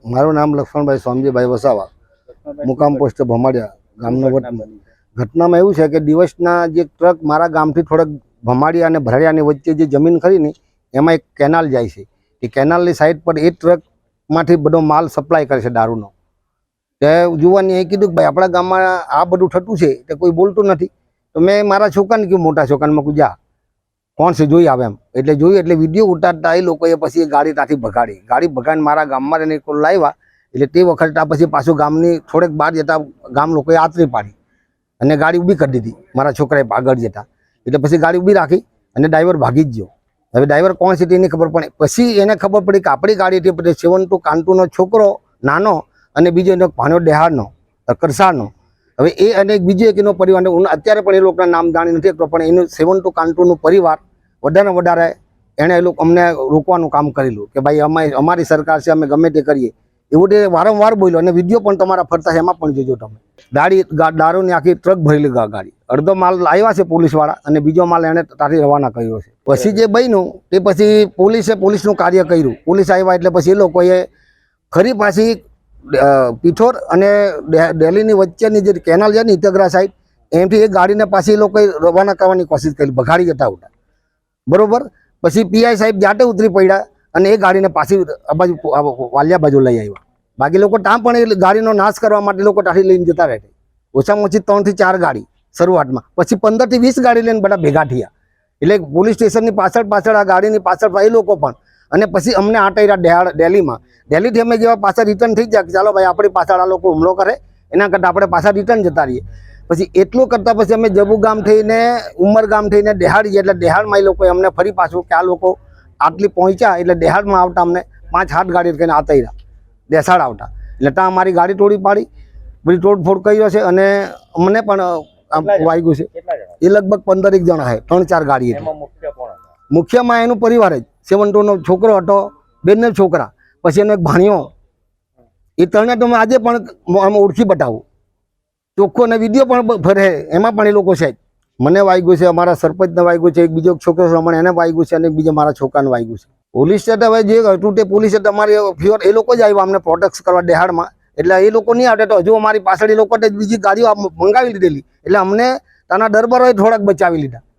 મારું નામ લક્ષ્મણભાઈ સ્વામીજીભાઈ વસાવા, મુકામ પોસ્ટ ભમાડિયા, ગામનો વતની ઘટનામાં એવું છે કે દિવસના જે ટ્રક મારા ગામથી થોડાક ભમાડિયા અને ભરાડિયાની વચ્ચે જે જમીન ખરી ને, એમાં એક કેનાલ જાય છે. એ કેનાલની સાઈડ પર એ ટ્રકમાંથી બધો માલ સપ્લાય કરે છે દારૂનો. તે જુવાની એ કીધું કે ભાઈ, આપણા ગામમાં આ બધું થતું છે, તે કોઈ બોલતું નથી. તો મેં મારા છોકરાને કહ્યું મોટા છોકરાને મૂકું જા. કોણ છે જોઈ આવે એમ. એટલે જોયું એટલે વીડિયો ઉતારતા એ લોકોએ પછી ગાડી ત્યાંથી ભગાડી. ગાડી ભગાડીને મારા ગામમાં એને લાવ્યા એટલે તે વખત ત્યાં પછી પાછું ગામની થોડેક બહાર જતા ગામ લોકોએ આતરી પાડી. અને ગાડી ઊભી કરી દીધી. મારા છોકરાએ આગળ જતા. એટલે પછી ગાડી ઊભી રાખી અને ડ્રાઈવર ભાગી જ ગયો. હવે ડ્રાઈવર કોણ છે તેની ખબર પડે પછી એને ખબર પડી કે આપણી ગાડીથી પછી સેવન ટુ કાંટુનો છોકરો, નાનો અને બીજો એનો ભાનો ડેહાડનો કરસાનો હવે એ અને બીજો એક એનો પરિવાર અત્યારે પણ એ લોકોના નામ જાણી નથી પણ એનું સેવન ટુ કાંટુનું પરિવાર વધારે વધારે એણે એ લોકો, અમને રોકવાનું કામ કરેલું કે ભાઈ અમે અમારી સરકાર છે, અમે ગમે તે કરીએ. એવું તે વારંવાર બોલ્યો અને વીડિયો પણ તમારા ફરતા છે, એમાં પણ જોજો તમે. દાડી દારૂની આખી ટ્રક ભરેલી ગાડી. અડધો માલ લાવ્યા છે પોલીસવાળા અને બીજો માલ એણે તારી રવાના કર્યો છે. પછી જે બન્યું, તે પછી પોલીસે પોલીસનું કાર્ય કર્યું. પોલીસ આવ્યા એટલે પછી એ લોકોએ ખરી પાછી પિઠોર અને ડેલીની વચ્ચેની જે કેનાલ છે ને ઇતગ્રા સાઈડ, એમથી એ ગાડીને પાછી એ લોકોએ રવાના કરવાની કોશિશ કરી, ભગાડી જતા ઉઠા બરોબર? પછી પીઆઈ સાહેબ જાતે ઉતરી પડ્યા અને એ ગાડીને પાછી બાજુ વાલિયા બાજુ લઈ આવ્યા. બાકી લોકો ટામ પણ એ ગાડીનો નાશ કરવા માટે લોકો ટાળી લઈને જતા રહે ઓછામાં ઓછી ત્રણથી ચાર ગાડી શરૂઆતમાં. પછી પંદરથી વીસ ગાડી લઈને બધા ભેગા થયા. એટલે પોલીસ સ્ટેશનની પાછળ પાછળ આ ગાડીની પાછળ એ લોકો પણ અને પછી અમને આટાયરા ડેલીમાં. ડેલીથી અમે જેવા પાછા રિટર્ન થઈ ગયા કે ચાલો ભાઈ આપણી પાછળ આ લોકો હુમલો કરે એના કરતાં આપણે પાછા રિટર્ન જતા રહીએ. પછી એટલું કરતાં પછી અમે જબુ ગામ થઈને ઉમર ગામ થઈને દેહાડ ગયા એટલે દેહાડમાં એ લોકોએ અમને ફરી પાછું કે આ લોકો આટલી પહોંચ્યા એટલે દેહાડમાં આવતા અમને પાંચ હાથ ગાડી કરીને આતા રહ્યા દેસાડ આવતા. એટલે ત્યાં અમારી ગાડી તોડી પાડી બધી તોડફોડ કર્યો છે અને અમને પણ વાગ્યું છે. એ લગભગ પંદરેક જણા છે ત્રણ ચાર ગાડી હતી. મુખ્યમાં એનું પરિવાર જ. સેવન ટુનો છોકરો હતો, બેનનો છોકરા. પછી એનો એક ભાણિયો. એ ત્રણે તો આજે પણ આમ ઓળખી બતાવું. ચોખ્ખો અને વીડિયો પણ ફરે. એમાં પણ એ લોકો છે મને વાગ્યું છે, અમારા સરપંચને વાગ્યું છે એક બીજો છોકરો છે હમણાં એને વાગ્યું છે અને એક બીજા મારા છોકરાને વાગ્યું છે. પોલીસ સ્ટેટ હવે જે હતું તે છે તમારી ફ્યોર, એ લોકો જ આવ્યા અમને પ્રોટેક્ટ કરવા દેહાડમાં એટલે એ લોકો નહીં આવે તો હજુ અમારી પાછળ એ લોકો બીજી ગાડીઓ મંગાવી લીધેલી. એટલે અમને તાના દરબારોએ થોડાક બચાવી લીધા.